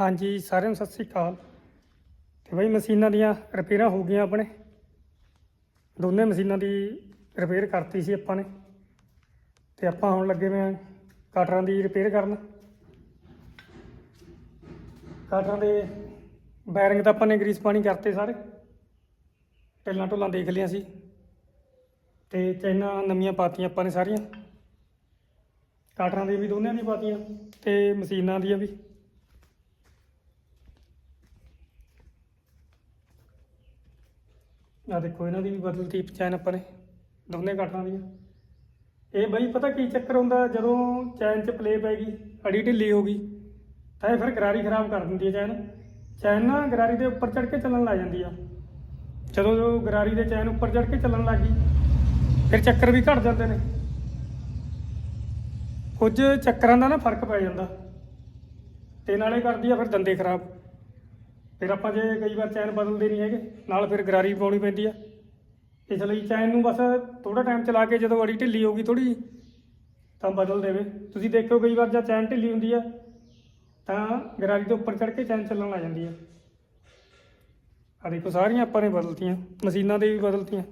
ਹਾਂਜੀ, ਸਾਰਿਆਂ ਨੂੰ ਸਤਿ ਸ੍ਰੀ ਅਕਾਲ। ਤੇ ਬਈ ਮਸ਼ੀਨਾਂ ਦੀਆਂ ਰਿਪੇਅਰਾਂ ਹੋ ਗਈਆਂ ਆਪਣੇ। ਦੋਨੇ ਮਸ਼ੀਨਾਂ ਦੀ ਰਿਪੇਅਰ ਕਰਤੀ ਸੀ ਆਪਾਂ ਨੇ। ਤੇ ਆਪਾਂ ਹੁਣ ਲੱਗੇ ਹੋਏ ਆ ਕਟਰਾਂ ਦੀ ਰਿਪੇਅਰ ਕਰਨ। ਕਟਰਾਂ ਦੇ ਬੈਰਿੰਗ ਤਾਂ ਆਪਾਂ ਨੇ ਗਰੀਸ ਪਾਣੀ ਕਰਤੇ ਸਾਰੇ। ਟੈਲਾਂ ਟੁੱਲਾਂ ਦੇਖ ਲਿਆ ਸੀ। ਤੇ ਚੈਨਾਂ ਨਵੀਆਂ ਪਾਤੀਆਂ ਆਪਾਂ ਨੇ ਸਾਰੀਆਂ। ਕਟਰਾਂ ਦੀਆਂ ਵੀ ਦੋਨਿਆਂ ਦੀਆਂ ਪਾਤੀਆਂ ਤੇ ਮਸ਼ੀਨਾਂ ਦੀਆਂ ਵੀ। ਆ ਦੇਖੋ, ਇਹਨਾਂ ਦੀ ਵੀ ਬਦਲਤੀ ਚੈਨ ਆਪਾਂ ਨੇ, ਦੋਨੇ ਕਾਟਾਂ ਦੀਆਂ। ਇਹ ਬਈ ਪਤਾ ਕੀ ਚੱਕਰ ਹੁੰਦਾ, ਜਦੋਂ ਚੈਨ 'ਚ ਪਲੇ ਪੈ ਗਈ, ਅੜੀ ਢਿੱਲੀ ਹੋ ਗਈ, ਤਾਂ ਇਹ ਫਿਰ ਗਰਾਰੀ ਖਰਾਬ ਕਰ ਦਿੰਦੀ ਹੈ ਚੈਨ। ਚੈਨ ਨਾ ਗਰਾਰੀ ਦੇ ਉੱਪਰ ਚੜ ਕੇ ਚੱਲਣ ਲੱਗ ਜਾਂਦੀ ਆ। ਜਦੋਂ ਜੋ ਗਰਾਰੀ ਦੇ ਚੈਨ ਉੱਪਰ ਚੜ ਕੇ ਚੱਲਣ ਲੱਗ ਗਈ, ਫਿਰ ਚੱਕਰ ਵੀ ਘਟ ਜਾਂਦੇ ਨੇ। ਕੁਝ ਚੱਕਰਾਂ ਦਾ ਨਾ ਫ਼ਰਕ ਪੈ ਜਾਂਦਾ। ਤੇ ਨਾਲੇ ਕਰਦੀ ਆ ਫਿਰ ਦੰਦੇ ਖਰਾਬ। ਫਿਰ ਆਪਾਂ ਜੇ ਕਈ ਵਾਰ ਚੈਨ ਬਦਲਦੇ ਨਹੀਂ ਹੈਗੇ, ਨਾਲ ਫਿਰ ਗਰਾਰੀ ਪਾਉਣੀ ਪੈਂਦੀ ਆ। ਇਸ ਲਈ ਚੈਨ ਨੂੰ ਬਸ ਥੋੜਾ ਟਾਈਮ ਚਲਾ ਕੇ ਜਦੋਂ ਅੜੀ ਢਿੱਲੀ ਹੋਗੀ ਥੋੜੀ ਤਾਂ ਬਦਲ ਦੇਵੇ। ਤੁਸੀਂ ਦੇਖਿਓ ਕਈ ਵਾਰ ਜਦ ਚੈਨ ਢਿੱਲੀ ਹੁੰਦੀ ਆ, ਤਾਂ ਗਰਾਰੀ ਤੋਂ ਉੱਪਰ ਚੜ ਕੇ ਚੈਨ ਚੱਲਣ ਲੱਗ ਜਾਂਦੀ ਆ। ਆ ਦੇਖੋ, ਸਾਰੀਆਂ ਆਪਾਂ ਨੇ ਬਦਲਤੀਆਂ, ਮਸ਼ੀਨਾਂ ਦੇ ਵੀ ਬਦਲਤੀਆਂ।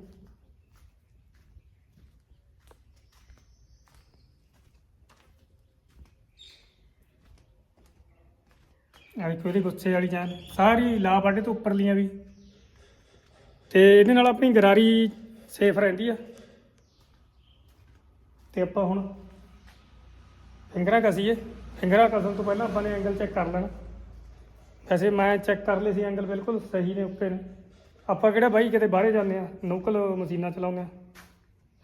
ਆ ਦੇਖੋ ਇਹਦੀ ਗੁੱਸੇ ਵਾਲੀ ਚੈਨ ਸਾਰੀ ਲਾ ਬਾਡੇ ਤੋਂ ਉੱਪਰਲੀਆਂ ਵੀ। ਤੇ ਇਹਦੇ ਨਾਲ ਆਪਣੀ ਗਰਾਰੀ ਸੇਫ ਰਹਿੰਦੀ ਆ। ਤੇ ਆਪਾਂ ਹੁਣ ਫਿੰਗਰਾਂ ਕਸੀਏ। ਫਿੰਗਰਾਂ ਕਸਣ ਤੋਂ ਪਹਿਲਾਂ ਆਪਾਂ ਨੇ ਐਂਗਲ ਚੈੱਕ ਕਰ ਲੈਣਾ। ਵੈਸੇ ਮੈਂ ਚੈੱਕ ਕਰ ਲਏ ਸੀ ਐਂਗਲ ਬਿਲਕੁਲ ਸਹੀ ਨੇ ਓਕੇ ਨੇ। ਆਪਾਂ ਕਿਹੜਾ ਬਾਈ ਕਿਤੇ ਬਾਹਰੇ ਜਾਂਦੇ ਆ, ਨੋਕਲ ਮਸ਼ੀਨਾਂ ਚਲਾਉਂਦੇ ਆ।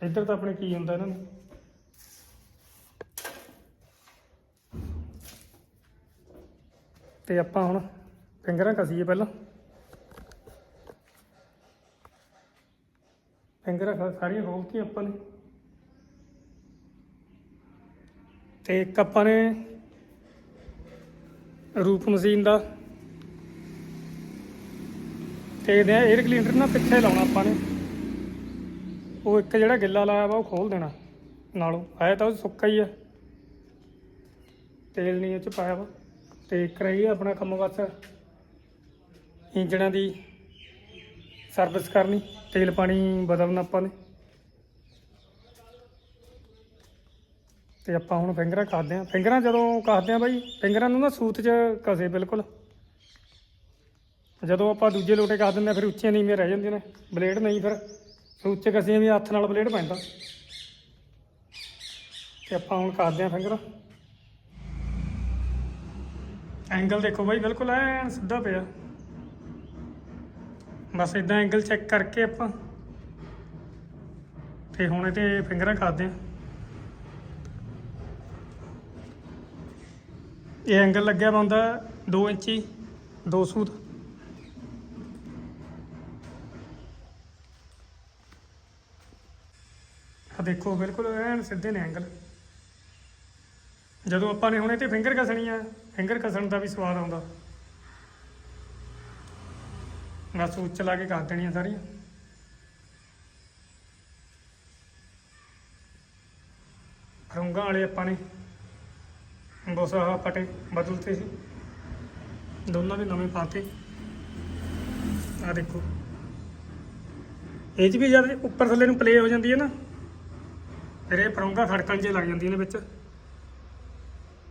ਇੱਧਰ ਤਾਂ ਆਪਣੇ ਕੀ ਹੁੰਦਾ ਇਹਨਾਂ ਨੂੰ? ਤੇ ਆਪਾਂ ਹੁਣ ਫਿੰਗਰਾਂ ਕਸੀਏ ਪਹਿਲਾਂ। ਫਿੰਗਰਾਂ ਖਾ- ਸਾਰੀਆਂ ਖੋਲਤੀਆਂ ਆਪਾਂ ਨੇ। ਤੇ ਇੱਕ ਆਪਾਂ ਨੇ ਰੂਪ ਮਸ਼ੀਨ ਦਾ। ਤੇ ਇਹਦੇ 에ਅਰ ਕਲੀਨਰ ਨਾ ਪਿੱਛੇ ਲਾਉਣਾ ਆਪਾਂ ਨੇ। ਉਹ ਇੱਕ ਜਿਹੜਾ ਗਿੱਲਾ ਲਾਇਆ ਵਾ, ਉਹ ਖੋਲ ਦੇਣਾ। ਨਾਲੋਂ, ਆਇਆ ਤਾਂ ਉਹ ਸੁੱਕਾ ਹੀ ਆ। ਤੇਲ ਨਹੀਂ ਉਹ ਚ ਪਾਇਆ ਵਾ। ਤੇ ਇੱਕ ਆਪਣਾ ਕੰਮ ਬਸ। ਇੰਜਣਾਂ ਦੀ ਸਰਵਿਸ ਕਰਨੀ, ਤੇਲ ਪਾਣੀ ਬਦਲਣਾ ਆਪਾਂ ਨੇ। ਤੇ ਆਪਾਂ ਹੁਣ ਫਿੰਗਰਾਂ ਕੱਸਦੇ ਆਂ ਫਿੰਗਰਾਂ ਜਦੋਂ ਕੱਸਦੇ ਆਂ ਬਾਈ, ਫਿੰਗਰਾਂ ਨੂੰ ਨਾ ਸੂਤ 'ਚ ਕਸੇ ਬਿਲਕੁਲ। ਜਦੋਂ ਆਪਾਂ ਦੂਜੇ ਲੋਟੇ ਕੱਸ ਦਿੰਦੇ ਆਂ, ਫਿਰ ਉੱਚੀਆਂ ਨੀਵੀਆਂ ਰਹਿ ਜਾਂਦੀਆਂ ਨੇ। ਬਲੇਡ ਨਹੀਂ ਫਿਰ ਸੂਤ 'ਚ ਕਸੀਆਂ ਵੀ ਹੱਥ ਨਾਲ ਬਲੇਡ ਪੈਂਦਾ। ਤੇ ਆਪਾਂ ਹੁਣ ਕੱਸਦੇ ਆਂ ਫਿੰਗਰਾਂ। ਐਂਗਲ ਦੇਖੋ ਬਾਈ, ਬਿਲਕੁਲ ਐਨ ਸਿੱਧਾ ਪਿਆ। ਬਸ ਇਦਾਂ ਐਂਗਲ ਚੈੱਕ ਕਰਕੇ ਆਪਾਂ। ਤੇ ਹੁਣ ਇਹ ਫਿੰਗਰਾਂ ਕਰਦੇ ਆ ਇਹ ਐਂਗਲ ਲੱਗਿਆ ਵਾ ਹੁੰਦਾ 2 ਇੰਚੀ 2 ਸੂਤ। ਆ ਦੇਖੋ, ਬਿਲਕੁਲ ਐਨ ਸਿੱਧੇ ਨੇ ਐਂਗਲ। ਜਦੋਂ ਆਪਾਂ ਨੇ ਹੁਣ ਇਹ ਤੇ ਫਿੰਗਰ ਕਸਣੀ ਆ ਫਿੰਗਰ ਕਸਣ ਦਾ ਵੀ ਸਵਾਦ ਆਉਂਦਾ। ਬਸ ਉੱਚ ਲਾ ਕੇ ਕਰ ਦੇਣੀਆਂ ਸਾਰੀਆਂ। ਰੰਗਾਂ ਵਾਲੇ ਆਪਾਂ ਨੇ, ਬਸ ਪਟੇ ਬਦਲਤੇ ਸੀ। ਦੋਨਾਂ ਦੇ ਨਵੇਂ ਪਾਤੇ। ਆ ਦੇਖੋ। ਇਹ 'ਚ ਵੀ ਜਦ ਉੱਪਰ ਥੱਲੇ ਨੂੰ ਪਲੇ ਹੋ ਜਾਂਦੀ ਹੈ ਨਾ, ਫਿਰ ਇਹ ਪਰੌਂਗਾ ਖੜਕਣ ਜੇ ਲੱਗ ਜਾਂਦੀਆਂ ਨੇ ਵਿੱਚ।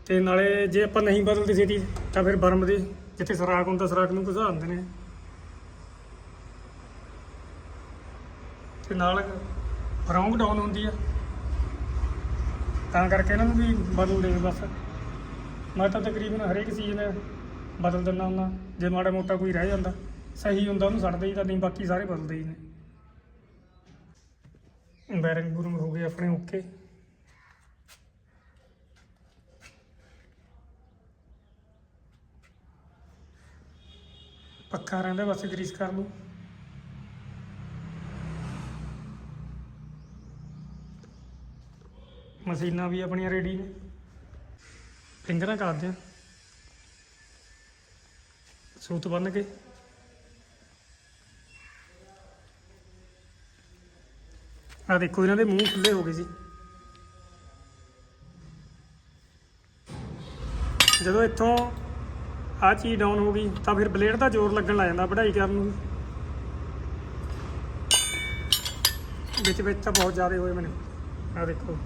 ਤੇ ਨਾਲੇ ਜੇ ਆਪਾਂ ਨਹੀਂ ਬਦਲਦੇ ਸੀਟੀ ਤਾਂ ਫਿਰ ਬਰਮ ਦੀ, ਜਿੱਥੇ ਸਰਾਖ ਹੁੰਦਾ ਸਰਾਖ ਨੂੰ ਘਸਾ ਦਿੰਦੇ ਨੇ। ਤੇ ਨਾਲ ਰੌਂਗ ਡਾਊਨ ਹੁੰਦੀ ਆ। ਤਾਂ ਕਰਕੇ ਇਹਨਾਂ ਨੂੰ ਵੀ ਬਦਲਦੇ ਨੇ ਬਸ। ਮੈਂ ਤਾਂ ਤਕਰੀਬਨ ਹਰੇਕ ਸੀਜ਼ਨ ਬਦਲ ਦਿੰਦਾ ਹੁੰਦਾ। ਜੇ ਮਾੜਾ ਮੋਟਾ ਕੋਈ ਰਹਿ ਜਾਂਦਾ, ਸਹੀ ਹੁੰਦਾ, ਉਹਨੂੰ ਛੱਡ ਦੇਈਦਾ, ਨਹੀਂ ਬਾਕੀ ਸਾਰੇ ਬਦਲਦੇ ਹੀ ਨੇ। ਬੈਰਿੰਗ ਬੂਰਿੰਗ ਹੋ ਗਏ ਆਪਣੇ ਓਕੇ ਪੱਕਾ ਰਹਿੰਦਾ ਬਸ ਗਰੀਸ ਕਰ ਲਓ ਮਸ਼ੀਨਾਂ ਵੀ ਆਪਣੀਆਂ ਰੈਡੀ ਨੇ। ਫਿੰਗਰਾਂ ਕਰਦੇ ਆ ਸੂਤ ਬੰਨ ਕੇ। ਆ ਦੇਖੋ, ਇਹਨਾਂ ਦੇ ਮੂੰਹ ਖੁੱਲੇ ਹੋ ਗਏ ਸੀ। ਜਦੋਂ ਇੱਥੋਂ ਆ ਚੀਜ਼ ਡਾਊਨ ਹੋ ਗਈ, ਤਾਂ ਫਿਰ ਬਲੇਡ ਦਾ ਜ਼ੋਰ ਲੱਗਣ ਲੱਗ ਜਾਂਦਾ ਵਢਾਈ ਕਰਨ ਨੂੰ। ਵਿੱਚ ਵਿੱਚ ਤਾਂ ਬਹੁਤ ਜ਼ਿਆਦਾ ਹੋਏ ਮੈਨੂੰ। ਆ ਦੇਖੋ।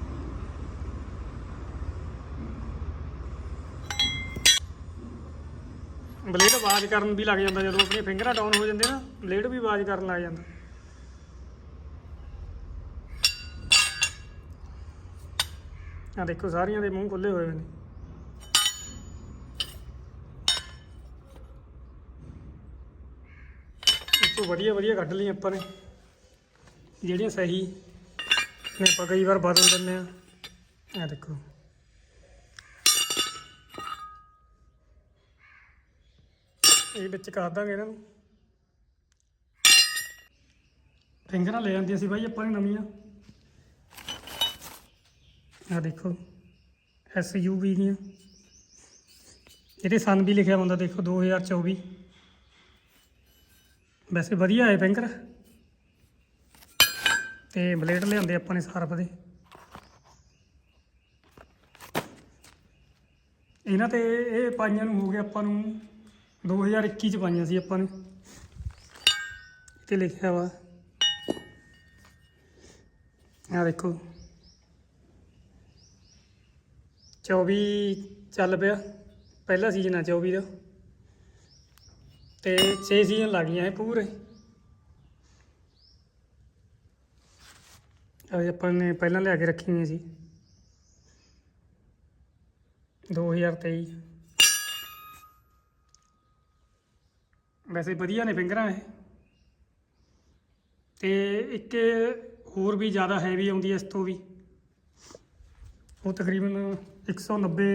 ਬਲੇਡ ਆਵਾਜ਼ ਕਰਨ ਵੀ ਲੱਗ ਜਾਂਦਾ, ਜਦੋਂ ਆਪਣੀ ਫਿੰਗਰਾਂ ਡਾਊਨ ਹੋ ਜਾਂਦੇ ਨਾ ਬਲੇਡ ਵੀ ਆਵਾਜ਼ ਕਰਨ ਲੱਗ ਜਾਂਦਾ। ਆ ਦੇਖੋ, ਸਾਰੀਆਂ ਦੇ ਮੂੰਹ ਖੁੱਲੇ ਹੋਏ ਨੇ ਇਸ ਤੋਂ ਵਧੀਆ ਵਧੀਆ ਕੱਢ ਲਈਆਂ ਆਪਾਂ ਨੇ। ਜਿਹੜੀਆਂ ਸਹੀ ਨੇ ਆਪਾਂ ਕਈ ਵਾਰ ਬਦਲ ਦਿੰਦੇ ਆ ਇਹ ਦੇਖੋ। ਇਹ ਵਿੱਚ ਕਰ ਦਾਂਗੇ ਇਹਨਾਂ ਨੂੰ। ਫਿੰਗਰਾਂ ਲੈ ਜਾਂਦੀਆਂ ਸੀ ਬਾਈ ਆਪਾਂ ਨੇ ਨਵੀਆਂ। ਆ ਦੇਖੋ ਐਸ ਯੂ ਵੀ ਦੀਆਂ। ਇਹਦੇ ਸਨ ਵੀ ਲਿਖਿਆ ਹੁੰਦਾ, ਦੇਖੋ 2024 ਵੈਸੇ ਵਧੀਆ ਹੈ ਪੈਂਕਰ ਤੇ ਬਲੇਡ ਲਿਆਂਦੇ ਆਪਾਂ ਨੇ ਸਰਫ ਦੇ। ਇਹਨਾਂ ਤੇ ਇਹ ਪਾਈਆਂ ਨੂੰ ਹੋ ਗਿਆ ਆਪਾਂ ਨੂੰ 2021 ਚ ਪਾਈਆਂ ਸੀ ਆਪਾਂ ਨੇ। ਤੇ ਲਿਖਿਆ ਵਾ। ਆ ਦੇਖੋ। 24 ਚੱਲ ਪਿਆ। ਪਹਿਲਾ ਸੀਜ਼ਨ ਆ 24 ਦਾ। ਤੇ 6 ਸੀਜ਼ਨ ਲੱਗ ਗਈਆਂ ਇਹ ਪੂਰੇ। ਇਹ ਆਪਾਂ ਨੇ ਪਹਿਲਾਂ ਲਿਆ ਕੇ ਰੱਖੀ ਹੋਈਆਂ ਸੀ 2023 ਵੈਸੇ ਵਧੀਆ ਨੇ ਫਿੰਗਰਾਂ ਇਹ। ਤੇ ਇੱਕ ਹੋਰ ਵੀ ਜ਼ਿਆਦਾ ਹੈਵੀ ਆਉਂਦੀ ਹੈ ਇਸ ਤੋਂ ਵੀ। ਉਹ ਤਕਰੀਬਨ 190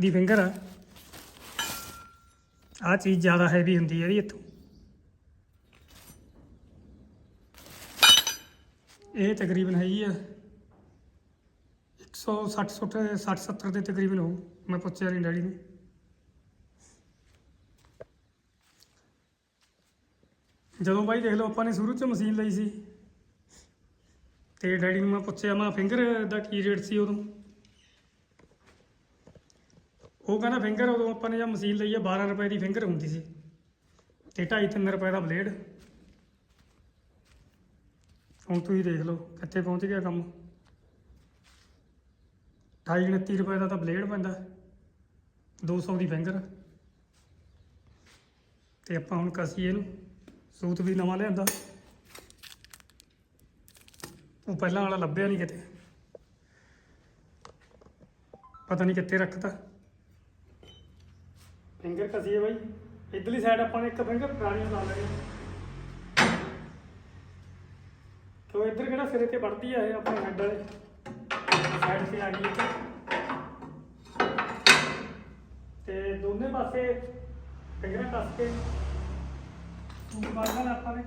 ਦੀ ਫਿੰਗਰ ਆ। ਆ ਚੀਜ਼ ਜ਼ਿਆਦਾ ਹੈਵੀ ਹੁੰਦੀ ਹੈ ਇਹਦੀ ਇੱਥੋਂ। ਇਹ ਤਕਰੀਬਨ ਹੈਗੀ ਆ 160 ਸੁੱਟ 60 70 ਦੇ ਤਕਰੀਬਨ ਹੋਊ, ਮੈਂ ਪੁੱਛਿਆ ਨਹੀਂ ਡੈਡੀ ਨੂੰ। ਜਦੋਂ ਬਾਈ ਦੇਖ ਲਓ, ਆਪਾਂ ਨੇ ਸ਼ੁਰੂ ਚ ਮਸ਼ੀਨ ਲਈ ਸੀ। ਤੇ ਡੈਡੀ ਨੂੰ ਮੈਂ ਪੁੱਛਿਆ, ਮੈਂ ਫਿੰਗਰ ਦਾ ਕੀ ਰੇਟ ਸੀ ਉਦੋਂ? ਉਹ ਕਹਿੰਦਾ ਫਿੰਗਰ ਉਦੋਂ ਆਪਾਂ ਨੇ ਜਦ ਮਸ਼ੀਨ ਲਈ ਆ 12 ਰੁਪਏ ਦੀ ਫਿੰਗਰ ਹੁੰਦੀ ਸੀ। ਤੇ 2.5 3 ਰੁਪਏ ਦਾ ਬਲੇਡ। ਹੁਣ ਤੁਸੀਂ ਦੇਖ ਲਓ ਕਿੱਥੇ ਪਹੁੰਚ ਗਿਆ ਕੰਮ। 28 29 ਰੁਪਏ ਦਾ ਤਾਂ ਬਲੇਡ ਪੈਂਦਾ। 200 ਦੀ ਫਿੰਗਰ। ਤੇ ਆਪਾਂ ਹੁਣ ਕਸੀ ਇਹਨੂੰ। ਸੂਤ ਵੀ ਨਵਾਂ ਲਿਆਂਦਾ। ਉਹ ਪਹਿਲਾਂ ਵਾਲਾ ਲੱਭਿਆ ਨਹੀਂ ਕਿਤੇ। ਪਤਾ ਨਹੀਂ ਕਿੱਥੇ ਰੱਖਤਾ। ਫਿੰਗਰ ਕਸੀ ਬਾਈ। ਇਧਰਲੀ ਸਾਈਡ ਆਪਾਂ ਨੇ ਇੱਕ ਫਿੰਗਰ ਪੁਰਾਣੀ ਲਾ ਲੈਣੀ ਤੋ ਇੱਧਰ ਕਿਹੜਾ ਸਿਰੇ ਤੇ ਵੜਦੀ ਆ ਇਹ ਆਪਣੇ ਹੈਡ ਵਾਲੇ। ਸਾਈਡ ਤੇ ਆ ਗਈ ਤੇ ਦੋਨੇ ਪਾਸੇ ਫਿੰਗਰਾਂ ਕੱਸ ਕੇ ਸੂਟ ਮਾਰਨਾ ਆਪਾਂ ਨੇ।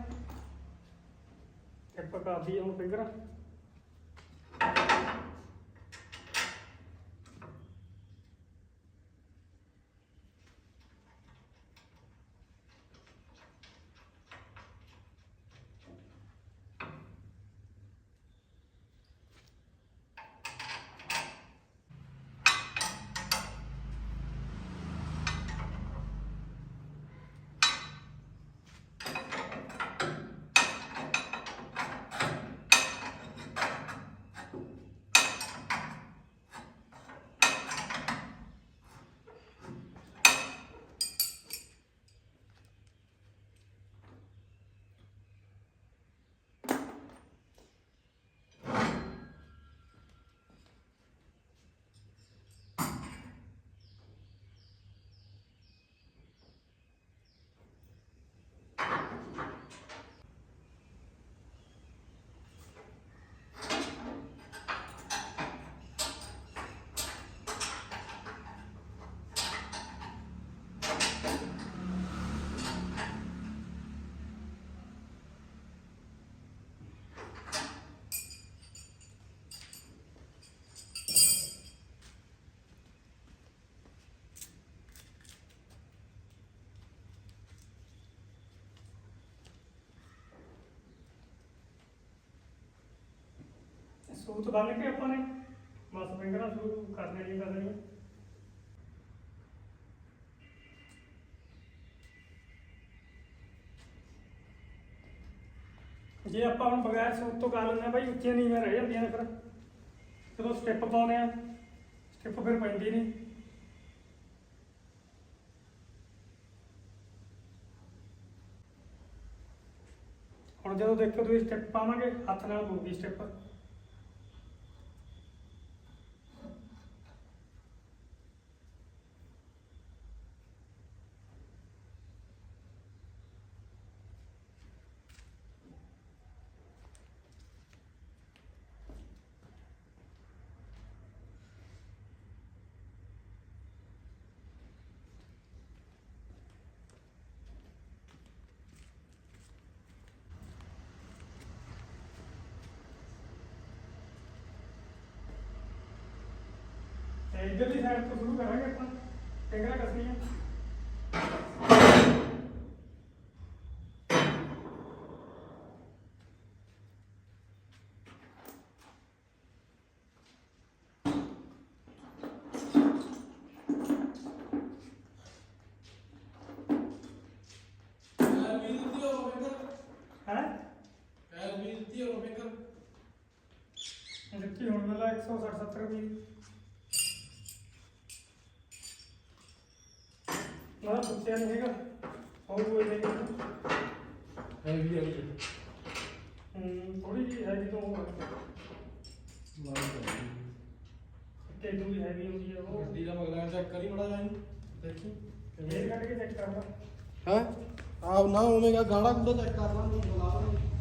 ਤੇ ਕਰਦੀ ਹੁਣ ਫਿੰਗਰਾਂ ਸੂਤ ਬੰਨ ਕੇ ਆਪਾਂ ਨੇ। ਬਸ ਫਿੰਗਰਾਂ ਸ਼ੁਰੂ ਕਰਨੇ ਜੀ ਕਰਨੀ ਜੇ ਆਪਾਂ ਹੁਣ ਬਗੈਰ ਸੂਤ ਤੋਂ ਕਰ ਲੈਂਦੇ ਆ ਬਾਈ, ਉੱਚੀਆਂ ਨੀਵੇਂ ਰਹਿ ਜਾਂਦੀਆਂ ਨੇ ਫਿਰ। ਜਦੋਂ ਸਟੈਪ ਪਾਉਨੇ ਆ, ਸਟੈਪ ਫਿਰ ਪੈਂਦੀ ਨਹੀਂ। ਹੁਣ ਜਦੋਂ ਦੇਖੋ ਤੁਸੀਂ ਸਟੈਪ ਪਾਵਾਂਗੇ, ਹੱਥ ਨਾਲ ਪਊਗੀ ਸਟੈਪ। ਇਧਰਲੀ ਸਾਈਡ ਤੋਂ ਸ਼ੁਰੂ ਕਰਾਂਗੇ ਆਪਾਂ। ਟਿੰਗਰਾ ਕੱਸਣੀਆਂ ਹੈ? ਦਿੱਤੀ ਹੁਣ ਮੇਲਾ 160 70 ਰੁਪਏ। ਪੁੱਛਿਆ ਨਹੀਂ ਹੈਗਾ। ਹੋਰ ਕੋਈ ਨਹੀਂ ਹੂੰ ਥੋੜੀ ਜਿਹੀ ਹੈਵੀ ਤੋਂ ਉਹ ਤੇ ਦੂਜੀ ਹੈਵੀ ਹੁੰਦੀ ਹੈ ਉਹ। ਇਹ ਕੱਢ ਕੇ ਚੈੱਕ ਕਰਦਾ ਹੈ? ਆਪ ਨਾ ਹੋਵੇਗਾ ਗਾੜਾ ਗੁੱਡਾ ਚੈੱਕ ਕਰ ਲਾਂ ਬੁਲਾ ਲਾਂ।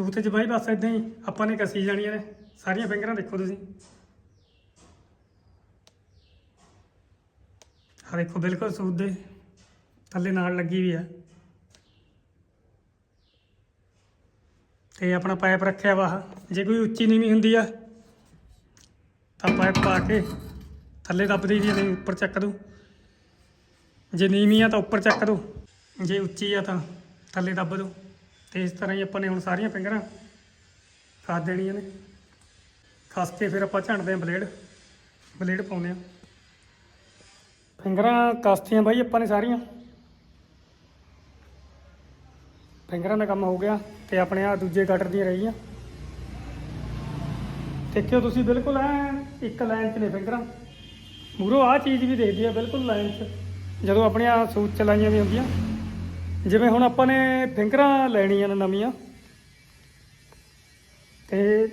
ਸੂਤ ਚ ਬਾਈ, ਬਸ ਇਦਾਂ ਹੀ। ਆਪਾਂ ਨੇ ਕੱਸੀ ਜਾਣੀਆਂ ਨੇ। ਸਾਰੀਆਂ ਫਿੰਗਰਾਂ ਦੇਖੋ ਤੁਸੀਂ। ਆ ਦੇਖੋ, ਬਿਲਕੁਲ ਸੂਤ ਦੇ। ਥੱਲੇ ਨਾਲ ਲੱਗੀ ਵੀ ਆ। ਤੇ ਆਪਣਾ ਪਾਈਪ ਰੱਖਿਆ ਵਾ ਆਹ। ਜੇ ਕੋਈ ਉੱਚੀ ਨੀਵੀਂ ਹੁੰਦੀ ਆ, ਤਾਂ ਪਾਈਪ ਪਾ ਕੇ ਥੱਲੇ ਦੱਬ ਦੇਈ ਦੀ ਨਹੀਂ ਉੱਪਰ ਚੱਕ ਦੋ। ਜੇ ਨੀਵੀਂ ਆ, ਤਾਂ ਉੱਪਰ ਚੱਕ ਦੋ। ਜੇ ਉੱਚੀ ਆ, ਤਾਂ ਥੱਲੇ ਦੱਬ ਦੋ। ਤੇ ਇਸ ਤਰ੍ਹਾਂ ਹੀ ਆਪਾਂ ਨੇ ਹੁਣ ਸਾਰੀਆਂ ਫਿੰਗਰਾਂ ਕੱਸ ਦੇਣੀਆਂ ਨੇ। ਕੱਸ ਕੇ ਫਿਰ ਆਪਾਂ ਝੰਡਦੇ ਹਾਂ ਬਲੇਡ। ਬਲੇਡ ਪਾਉਂਦੇ ਹਾਂ। ਫਿੰਗਰਾਂ ਕੱਸਤੀਆਂ ਬਾਈ ਆਪਾਂ ਨੇ ਸਾਰੀਆਂ। ਫਿੰਗਰਾਂ ਦਾ ਕੰਮ ਹੋ ਗਿਆ ਤੇ ਆਪਣੇ ਆ ਦੂਜੇ ਕਟਰ ਦੀਆਂ ਰਹੀਆਂ ਦੇਖਿਓ ਤੁਸੀਂ ਬਿਲਕੁਲ ਐ ਇੱਕ ਲਾਈਨ 'ਚ ਨੇ ਫਿੰਗਰਾਂ। ਮੂਰੋ ਆ ਚੀਜ਼ ਵੀ ਦੇਖਦੀ ਆ ਬਿਲਕੁਲ ਲਾਈਨ 'ਚ। ਜਦੋਂ ਆਪਣੀਆਂ ਸੂਤ ਚਲਾਈਆਂ ਵੀ ਹੁੰਦੀਆਂ। ਜਿਵੇਂ ਹੁਣ ਆਪਾਂ ਨੇ ਫਿੰਗਰਾਂ ਲੈਣੀਆਂ ਨੇ ਨਵੀਆਂ, ਤੇ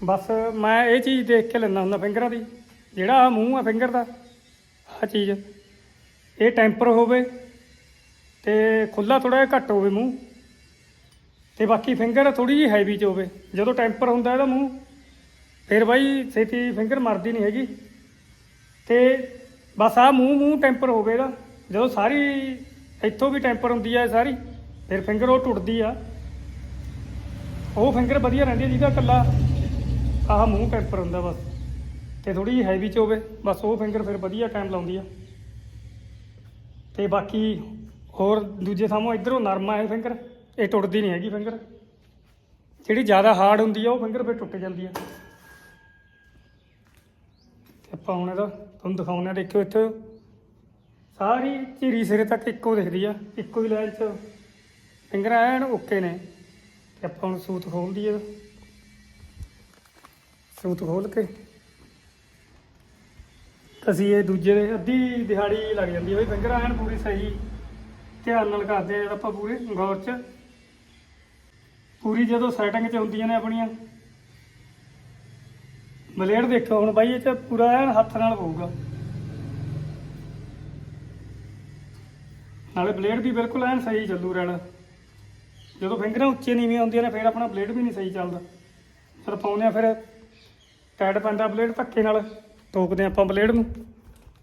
ਬਸ ਮੈਂ ਇਹ ਚੀਜ਼ ਦੇਖ ਕੇ ਲੈਂਦਾ ਹੁੰਦਾ ਫਿੰਗਰਾਂ ਦੀ, ਜਿਹੜਾ ਆ ਮੂੰਹ ਆ ਫਿੰਗਰ ਦਾ ਆ ਚੀਜ਼, ਇਹ ਟੈਂਪਰ ਹੋਵੇ ਤੇ ਖੁੱਲਾ ਥੋੜਾ ਜਿਹਾ ਘੱਟ ਹੋਵੇ ਮੂੰਹ, ਤੇ ਬਾਕੀ ਫਿੰਗਰ ਥੋੜੀ ਜਿਹੀ ਹੈਵੀ ਚ ਹੋਵੇ, ਜਦੋਂ ਟੈਂਪਰ ਹੁੰਦਾ ਇਹਦਾ ਮੂੰਹ, ਫਿਰ ਬਾਈ ਛੇਤੀ ਫਿੰਗਰ ਮਰਦੀ ਨਹੀਂ ਹੈਗੀ, ਤੇ ਬਸ ਆ ਮੂੰਹ ਮੂੰਹ ਟੈਂਪਰ ਹੋਵੇਗਾ ਜਦੋਂ ਸਾਰੀ ਇੱਥੋਂ ਵੀ ਟੈਂਪਰ ਹੁੰਦੀ ਆ ਸਾਰੀ, ਫਿਰ ਫਿੰਗਰ ਉਹ ਟੁੱਟਦੀ ਆ। ਉਹ ਫਿੰਗਰ ਵਧੀਆ ਰਹਿੰਦੀ ਆ, ਜਿਹਦਾ ਇਕੱਲਾ ਆਹ ਮੂੰਹ ਟੈਂਪਰ ਹੁੰਦਾ ਬਸ। ਤੇ ਥੋੜੀ ਜਿਹੀ ਹੈਵੀ ਚ ਹੋਵੇ, ਬਸ ਉਹ ਫਿੰਗਰ ਫਿਰ ਵਧੀਆ ਟਾਈਮ ਲਾਉਂਦੀ ਆ। ਤੇ ਬਾਕੀ ਹੋਰ ਦੂਜੇ ਥਾਮੋਂ ਇਧਰੋਂ ਨਰਮ ਆ ਇਹ ਫਿੰਗਰ, ਇਹ ਟੁੱਟਦੀ ਨਹੀਂ ਹੈਗੀ ਫਿੰਗਰ। ਜਿਹੜੀ ਜ਼ਿਆਦਾ ਹਾਰਡ ਹੁੰਦੀ ਆ, ਉਹ ਫਿੰਗਰ ਫਿਰ ਟੁੱਟ ਜਾਂਦੀ ਆ। ਤੇ ਆਪਾਂ ਹੁਣ ਇਹਦਾ ਤੁਹਾਨੂੰ ਦਿਖਾਉਂਦੇ ਆ ਦੇਖਿਓ ਇੱਥੇ ਸਾਰੀ ਝੀਰੀ ਸਿਰੇ ਤੱਕ ਇੱਕੋ ਦਿਖਦੀ ਆ, ਇੱਕੋ ਹੀ ਲਾਈਨ 'ਚ। ਫਿੰਗਰਾਂ ਐਨ ਓਕੇ ਨੇ। ਤੇ ਆਪਾਂ ਹੁਣ ਸੂਤ ਖੋਲ ਦਈਏ। ਸੂਤ ਖੋਲ ਕੇ। ਅਸੀਂ ਇਹ ਦੂਜੇ ਦੇ ਅੱਧੀ ਦਿਹਾੜੀ ਲੱਗ ਜਾਂਦੀ ਹੈ ਬਈ, ਫਿੰਗਰਾਂ ਐਨ ਪੂਰੀ ਸਹੀ ਧਿਆਨ ਨਾਲ ਕਰਦੇ ਆ ਜਦ ਆਪਾਂ ਪੂਰੇ ਗੌਰ 'ਚ। ਪੂਰੀ ਜਦੋਂ ਸੈਟਿੰਗ 'ਚ ਹੁੰਦੀਆਂ ਨੇ ਆਪਣੀਆਂ। ਬਲੇਡ ਦੇਖੋ ਹੁਣ ਬਾਈ, ਇਹ ਤੇ ਪੂਰਾ ਐਨ ਹੱਥ ਨਾਲ ਪਊਗਾ ਨਾਲੇ ਬਲੇਡ ਵੀ ਬਿਲਕੁਲ ਐਨ ਸਹੀ ਚੱਲੂ ਰਹਿਣਾ। ਜਦੋਂ ਫਿੰਗਰਾਂ ਉੱਚੇ ਨੀਵੇਂ ਆਉਂਦੀਆਂ ਨੇ, ਫਿਰ ਆਪਣਾ ਬਲੇਡ ਵੀ ਨਹੀਂ ਸਹੀ ਚੱਲਦਾ। ਫਿਰ ਪਾਉਂਦੇ ਆ ਫਿਰ ਟਾਈਟ ਪੈਂਦਾ ਬਲੇਡ ਧੱਕੇ ਨਾਲ, ਟੋਕਦੇ ਆਪਾਂ ਬਲੇਡ ਨੂੰ।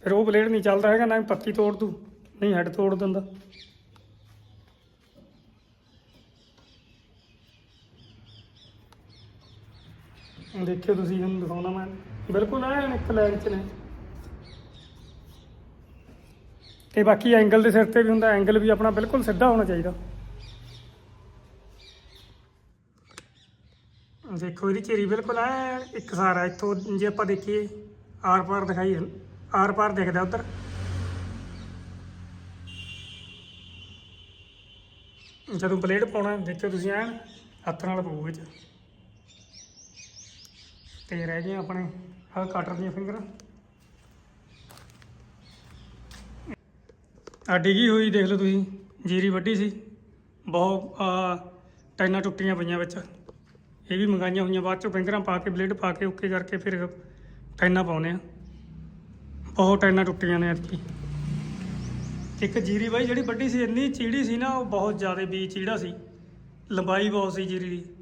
ਫਿਰ ਉਹ ਬਲੇਡ ਨਹੀਂ ਚੱਲਦਾ ਹੈਗਾ, ਨਾ ਪੱਤੀ ਤੋੜ ਦੂ, ਨਹੀਂ ਹੈਡ ਤੋੜ ਦਿੰਦਾ। ਦੇਖਿਓ ਤੁਸੀਂ ਹੁਣ ਦਿਖਾਉਣਾ ਮੈਂ। ਬਿਲਕੁਲ ਐਨ ਇੱਕ ਲਾਈਨ 'ਚ ਨੇ। ਤੇ ਬਾਕੀ ਐਂਗਲ ਦੇ ਸਿਰ ਤੇ ਵੀ ਹੁੰਦਾ ਐਂਗਲ ਵੀ ਆਪਣਾ ਬਿਲਕੁਲ ਸਿੱਧਾ ਹੋਣਾ ਚਾਹੀਦਾ। ਦੇਖੋ ਇਹਦੀ ਚੇਰੀ ਬਿਲਕੁਲ ਐ, ਇੱਕ ਸਾਰਾ ਇੱਥੋਂ ਜੇ ਆਪਾਂ ਦੇਖੀਏ, ਆਰ ਪਾਰ ਦਿਖਾਈ ਆਰ ਪਾਰ ਦਿਖਦਾ ਉਧਰ। ਜਦੋਂ ਬਲੇਡ ਪਾਉਣਾ ਦੇਖੋ ਤੁਸੀਂ ਐਨ ਹੱਥ ਨਾਲ ਪਊ ਵਿੱਚ। ਤੇ ਰਹਿ ਗਏ ਆਪਣੇ, ਆਹ ਕਟਰ ਦੀਆਂ ਫਿੰਗਰਾਂ ਆ ਡਿੱਗੀ ਹੋਈ ਦੇਖ ਲਓ ਤੁਸੀਂ, ਜੀਰੀ ਵੱਡੀ ਸੀ। ਬਹੁਤ ਆ ਟਾਈਨਾਂ ਟੁੱਟੀਆਂ ਪਈਆਂ ਵਿੱਚ। ਇਹ ਵੀ ਮੰਗਾਈਆਂ ਹੋਈਆਂ, ਬਾਅਦ ਚੋਂ ਫਿੰਗਰਾਂ ਪਾ ਕੇ ਬਲੇਡ ਪਾ ਕੇ, ਓਕੇ ਕਰਕੇ ਫਿਰ ਟਾਈਨਾਂ ਪਾਉਨੇ ਆ ਬਹੁਤ ਟਾਈਨਾਂ ਟੁੱਟੀਆਂ ਨੇ ਐਤਕੀ। ਇੱਕ ਜੀਰੀ ਬਾਈ ਜਿਹੜੀ ਵੱਡੀ ਸੀ, ਇੰਨੀ ਚੀੜੀ ਸੀ ਨਾ, ਉਹ ਬਹੁਤ ਜ਼ਿਆਦਾ ਬੀ ਚੀੜਾ ਸੀ। ਲੰਬਾਈ ਬਹੁਤ ਸੀ ਜੀਰੀ ਦੀ।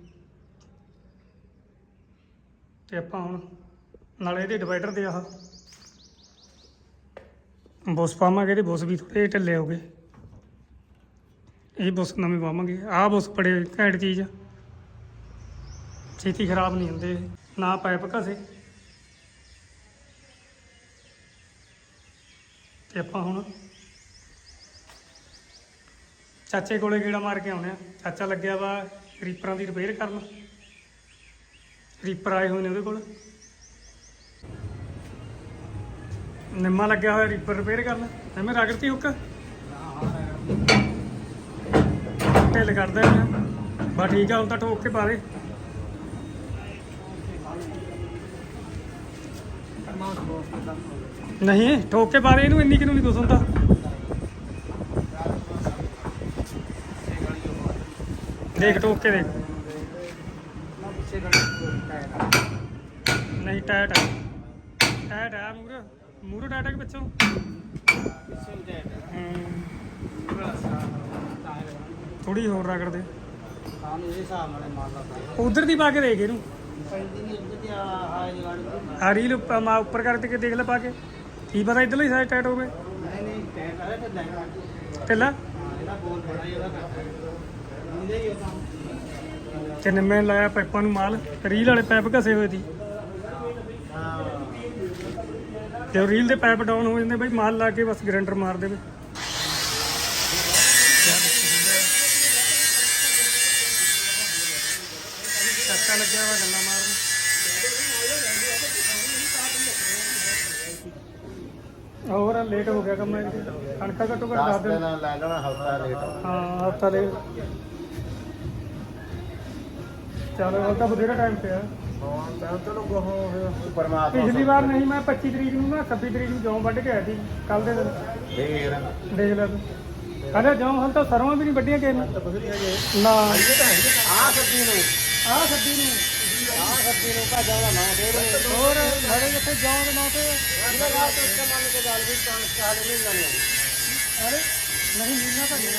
ਤੇ ਆਪਾਂ ਹੁਣ ਨਾਲੇ ਇਹਦੇ ਡਿਵਾਈਡਰ ਦੇ ਆਹ ਬੁਸ ਪਾਵਾਂਗੇ ਇਹਦੇ ਬੁਸ ਵੀ ਥੋੜੇ ਢਿੱਲੇ ਹੋ ਗਏ। ਇਹ ਬੁਸ ਨਵੇਂ ਪਾਵਾਂਗੇ। ਆਹ ਬੁਸ ਬੜੇ ਘੈਂਟ ਚੀਜ਼ ਆ। ਛੇਤੀ ਖਰਾਬ ਨਹੀਂ ਹੁੰਦੇ। ਨਾ ਪਾਈਪ ਘਸੇ। ਤੇ ਆਪਾਂ ਹੁਣ ਚਾਚੇ ਕੋਲੇ ਗੇੜਾ ਮਾਰ ਕੇ ਆਉਣੇ ਆ। ਚਾਚਾ ਲੱਗਿਆ ਵਾ ਰੀਪਰਾਂ ਦੀ ਰਿਪੇਅਰ ਕਰਨ। ਰੀਪਰ ਆਏ ਹੋਏ ਨੇ ਉਹਦੇ ਕੋਲ। ਨਿੰਮਾ ਲੱਗਿਆ ਹੋਇਆ ਰੀਪਰ ਰਿਪੇਅਰ ਕਰਨ। ਨਿੰਮੇ ਰਗੜਤੀ ਹੁੱਕ? ਢਿੱਲ ਕਰਦਾ ਹੈ ਬਾ ਠੀਕ ਆ, ਹੁਣ ਤਾਂ ਠੋਕ ਕੇ ਪਾ ਦੇ। ਨਹੀਂ, ਠੋਕ ਕੇ ਪਾ ਦੇ ਇਹਨੂੰ, ਇੰਨੀ ਕਿਨੂੰ ਨਹੀਂ ਕੁਛ ਹੁੰਦਾ। ਦੇਖ, ਠੋਕ ਕੇ ਦੇਖ। ਨਹੀਂ ਟਾਇਟ ਹੈ ਟਾਇਟ ਹੈ ਮੂਰੇ ਮੂਰੇ ਟਾਇਟ ਹੈ ਕਿ ਪਿੱਛੋਂ? ਥੋੜੀ ਹੋਰ ਰਗੜ ਦੇ। ਉਧਰ ਦੀ ਪਾ ਕੇ ਦੇਖ ਇਹਨੂੰ। ਆ ਰੀਲ ਮਾ ਉੱਪਰ ਕਰਕੇ ਕੇ ਦੇਖ ਲੈ ਪਾ ਕੇ। ਕੀ ਪਤਾ ਇਧਰਲੀ ਸਾਈਡ ਟਾਈਟ ਹੋਵੇ। ਢਿੱਲਾ ਤੇ ਨਿੰਮੇ ਨੇ ਲਾਇਆ ਪਾਈਪਾਂ ਨੂੰ ਮਾਲ ਰੀਲ ਵਾਲੇ ਪਾਈਪ ਘਸੇ ਹੋਏ ਸੀ। ਤੇ ਰੀਲ ਦੇ ਪਾਈਪ ਡਾਊਨ ਹੋ ਜਾਂਦੇ ਬਈ ਮਾਲ ਲਾ ਕੇ ਬਸ ਗਰੰਟਰ ਮਾਰ ਦੇਵੇ। ਚੱਕਾ ਲੱਗਿਆ ਵਾ ਗੱਲਾਂ ਮਾਰਨ। ਹੋਰ ਲੇਟ ਹੋ ਗਿਆ ਕੰਮ ਇਹ। ਕਣਕਾਂ ਘੱਟੋ ਘੱਟ 10 ਦਿਨ ਲੈ ਲੈਣਾ ਹਫਤਾ ਲੇਟ ਹਾਂ ਹਫਤਾ ਲੇਟ ਚਲੋ ਹੁਣ ਤਾਂ ਬਥੇਰਾ ਟਾਈਮ ਪਿਆ ਹਾਂ ਚਲੋ ਗੋ ਪਰਮਾਤਮਾ ਪਿਛਲੀ ਵਾਰ ਨਹੀਂ ਮੈਂ 25 ਤਰੀਕ ਨੂੰ ਨਾ 26 ਤਰੀਕ ਨੂੰ ਜੌਂ ਵੱਢ ਕੇ ਆਇਆ ਸੀ ਕੱਲ ਦੇ ਦਿਨ। ਫੇਰ? ਦੇਖ ਲੈ ਤੂੰ। ਕਹਿੰਦੇ ਜੌਂ ਹੁਣ ਤਾਂ ਸਰੋਂ ਵੀ ਨਹੀਂ ਵੱਢੀਆਂ ਕਿਸੇ ਨੇ। ਬਥੇਰੀ ਹੈਗੇ। ਨਾ। ਆ ਸੱਜੀ ਨੂੰ। ਆਹ ਸੱਦੀ ਨੂੰ। ਆ ਸੱਜੀ ਨੂੰ। ਭਾਜਾ ਦਾ ਨਾਂ ਦੇ ਰਹੇ ਹੋਰ ਸਾਡੇ ਜਿੱਥੇ ਜੌਂ ਦੇ ਨਾਂ ਤੇ। ਇਹਦਾ ਰਾਤ ਤੋਂ ਇੱਥੇ ਮੰਨ ਕੇ ਗੱਲ ਵੀ ਕਣਕ ਕਾਲ ਨਹੀਂ ਲਾਣੀ ਅਰੇ। ਨਹੀਂ ਮਹੀਨਾ ਤਾਂ ਨਹੀਂ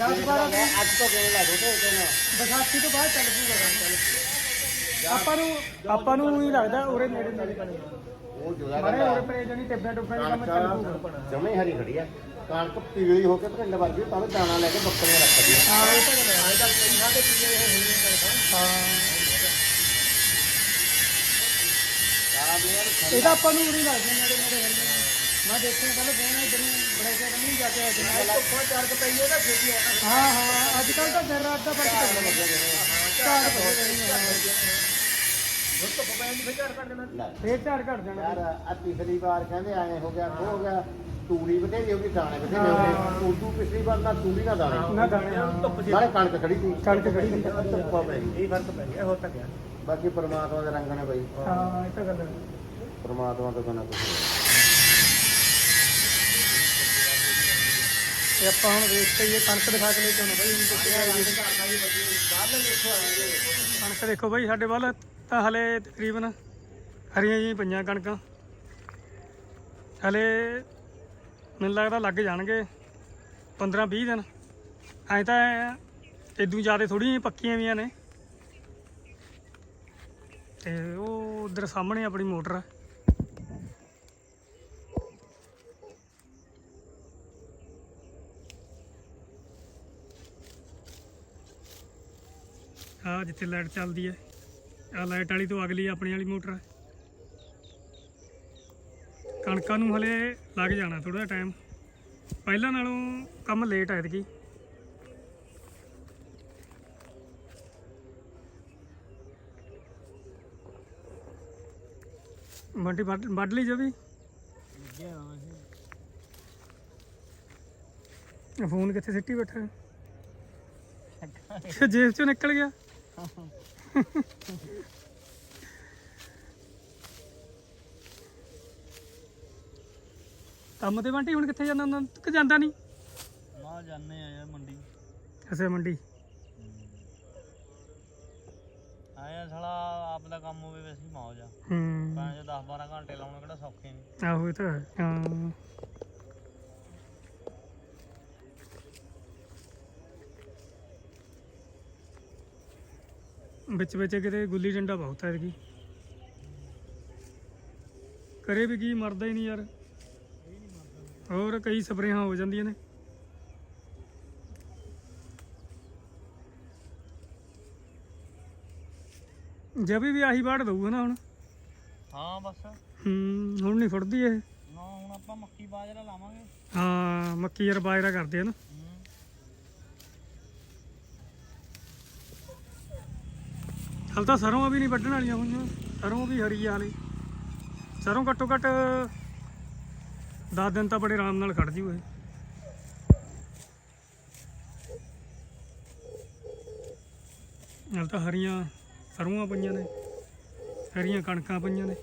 10 12 ਦਿਨ ਅੱਜ ਤੋਂ ਕਹਿਣ ਲੱਗ ਤੇ ਕਹਿੰਦਾ ਵਿਸਾਖੀ ਤੋਂ ਬਾਅਦ ਚੱਲ ਪੂਗਾ ਕੰਮ ਚੱਲ। ਆਪਾਂ ਨੂੰ ਆਪਾਂ ਨੂੰ ਹੀ ਲੱਗਦਾ ਉਰੇ ਨੇੜੇ ਨੇੜੇ ਪਣੇ ਉਹ ਜੁਦਾ ਮਾਰੇ ਉਰੇ ਪਰੇ ਜਣੀ ਟਿੱਬਿਆਂ ਟੁੱਬਿਆਂ ਦਾ ਕੰਮ ਚੱਲ ਪੂਗਾ ਜਮੇ ਹਰੀ ਖੜੀ ਆ। ਕਣਕ ਪੀਲੀ ਹੋ ਕੇ ਪਿੰਡ ਵਰਗੀ ਤਾਂ ਦਾਣਾ ਲੈ ਕੇ ਬੱਕਰੀਆਂ ਰੱਖਦੀਆਂ ਹਾਂ ਇਹ ਤਾਂ ਗੱਲ ਹੈ। ਹਾਂ। ਸਾਰਾ ਦਿਨ ਇਹ ਤਾਂ ਆਪਾਂ ਨੂੰ ਉਰੀ ਲੱਗਦਾ ਨੇੜੇ ਨੇੜੇ। ਮੈਂ ਦੇਖਿਆ ਕੱਲ ਫੋਨ ਇਧਰ ਨੂੰ ਬੜਾ ਜ਼ਿਆਦਾ ਨਹੀਂ ਜਾ ਕੇ ਆਇਆ ਧੁੱਪਾਂ ਚਾਰ ਕ ਪਈ ਉਹਦਾ ਛੇਤੀ ਆ। ਹਾਂ ਹਾਂ ਅੱਜ ਕੱਲ ਤਾਂ ਦਿਨ ਰਾਤ ਦਾ ਫ਼ਰਕ ਪੈ ਗਿਆ। ਝਾੜ ਪੈ ਧੁੱਪ ਪੈਣ ਦੀ ਫੇਰ ਕੱਢ ਦੇਣਾ ਫੇਰ ਝਾੜ ਘਟ ਜਾਣਾ। ਯਾਰ ਆ ਪਿਛਲੀ ਵਾਰ ਕਹਿੰਦੇ ਆਏ ਹੋ ਗਿਆ ਉਹ ਹੋ ਗਿਆ। ਤੂੜੀ ਬਥੇਰੀ ਹੋ ਗਈ ਦਾਣੇ ਬਥੇਰੇ ਹੋ ਗਏ। ਉਦੋਂ ਪਿਛਲੀ ਵਾਰ ਨਾ ਤੂੜੀ ਨਾ ਦਾਣੇ। ਨਾ ਦਾਣੇ ਹਾਂ। ਨਾਲੇ ਕਣਕ ਖੜੀ ਸੀ। ਕਣਕ ਖੜੀ ਸੀ। ਧੁੱਪਾਂ ਪੈ ਗਈ। ਇਹ ਫ਼ਰਕ ਪੈ ਗਿਆ ਹੋਰ ਤਾਂ ਗਿਆ ਬਾਕੀ ਪਰਮਾਤਮਾ ਦੇ ਰੰਗ ਨੇ ਬਈ। ਹਾਂ ਇਹ ਤਾਂ ਗੱਲ ਹੈ। ਪਰਮਾਤਮਾ ਤੋਂ ਬਿਨਾਂ ਕੁਝ ਨਹੀਂ। ਤੇ ਆਪਾਂ ਹੁਣ ਵੇਖ ਕੇ ਇਹ ਕਣਕ ਦਿਖਾ ਕੇ ਲੈ ਕੇ ਆਉਣਾ ਬਾਈ ਇਹਨੂੰ ਦੱਸਿਆ ਕਣਕ ਦੇਖੋ ਬਾਈ, ਸਾਡੇ ਵੱਲ ਤਾਂ ਹਲੇ ਤਕਰੀਬਨ ਹਰੀਆਂ ਜੀ ਪਈਆਂ ਕਣਕਾਂ। ਹਲੇ ਮੈਨੂੰ ਲੱਗਦਾ ਲੱਗ ਜਾਣਗੇ 15 20 ਦਿਨ। ਐ ਤਾਂ ਇਦੋਂ ਜ਼ਿਆਦਾ ਥੋੜੀਆਂ ਪੱਕੀਆਂ ਵੀਆਂ ਨੇ। ਤੇ ਉਹ ਉਧਰ ਸਾਹਮਣੇ ਆਪਣੀ ਮੋਟਰ ਆ। ਆ ਜਿੱਥੇ ਲਾਈਟ ਚੱਲਦੀ ਹੈ। ਆ ਲਾਈਟ ਵਾਲੀ ਤੋਂ ਅਗਲੀ ਆਪਣੀ ਵਾਲੀ ਮੋਟਰ ਹੈ। ਕਣਕਾਂ ਨੂੰ ਹਲੇ ਲੱਗ ਜਾਣਾ ਥੋੜਾ ਟਾਈਮ ਪਹਿਲਾਂ ਨਾਲੋਂ ਕੰਮ ਲੇਟ ਆ ਐਤਕੀ। ਮੰਡੀ ਵੱਢ ਵੱਢ ਲਈ ਜੋ ਵੀ? ਫੋਨ ਕਿੱਥੇ ਸਿੱਟੀ ਬੈਠਾ? ਹੈ? ਜੇਬ ਚੋਂ ਨਿਕਲ ਗਿਆ। ਕੰਮ ਤੇ ਬੰਟੀ ਹੁਣ ਕਿੱਥੇ ਜਾਂਦਾ ਹੁੰਦਾ? ਕਿ ਜਾਂਦਾ ਨਹੀਂ। ਨਾ ਜਾਣੇ ਆ ਯਾਰ ਮੰਡੀ। ਕਿਸੇ ਮੰਡੀ। ਆਇਆ ਸਾਲਾ ਆਪ ਦਾ ਕੰਮ ਹੋਵੇ ਵੈਸੇ ਹੀ ਮੌਜ ਆ। ਹੂੰ। ਪੰਜ 10 12 ਘੰਟੇ ਲਾਉਣੇ ਕਿਹੜਾ ਸੌਖੇ ਆਹੋ ਇਹ ਤਾਂ ਹੈ। ਹਾਂ। ਵਿੱਚ ਵਿੱਚ ਕਿਤੇ ਗੁੱਲੀ ਡੰਡਾ ਬਹੁਤ ਹੈ ਇਹਦੀ ਕਰੇ ਵੀ ਕੀ ਮਰਦਾ ਹੀ ਨਹੀਂ ਯਾਰ। ਹੋਰ ਕਈ ਸਪਰੇਹਾਂ ਹੋ ਜਾਂਦੀਆਂ ਨੇ। ਜਬੀ ਵੀ ਆਹੀ ਬਾੜ ਦਊਗਾ ਨਾ ਹੁਣ। ਹਾਂ ਬਸ। ਹੂੰ ਹੁਣ ਨਹੀਂ ਫੁੱਟਦੀ ਇਹ। ਨਾ ਹੁਣ ਆਪਾਂ ਮੱਕੀ ਬਾਜਰਾ ਲਾਵਾਂਗੇ। ਹਾਂ ਮੱਕੀ ਯਾਰ ਬਾਜਰਾ ਕਰਦੇ ਆ ਨਾ। ਹਲ ਤਾਂ ਸਰੋਂ ਵੀ ਨਹੀਂ ਵੱਢਣ ਵਾਲੀਆਂ ਹੋਈਆਂ। ਸਰੋਂ ਵੀ ਹਰੀ ਆ ਹਲੇ। ਸਰੋਂ ਘੱਟੋ ਘੱਟ 10 ਦਿਨ ਤਾਂ ਬੜੇ ਆਰਾਮ ਨਾਲ ਖੜ ਜੂ ਇਹ। ਹਲ ਤਾਂ ਹਰੀਆਂ ਸਰੋਂ ਪਈਆਂ ਨੇ। ਹਰੀਆਂ ਕਣਕਾਂ ਪਈਆਂ ਨੇ।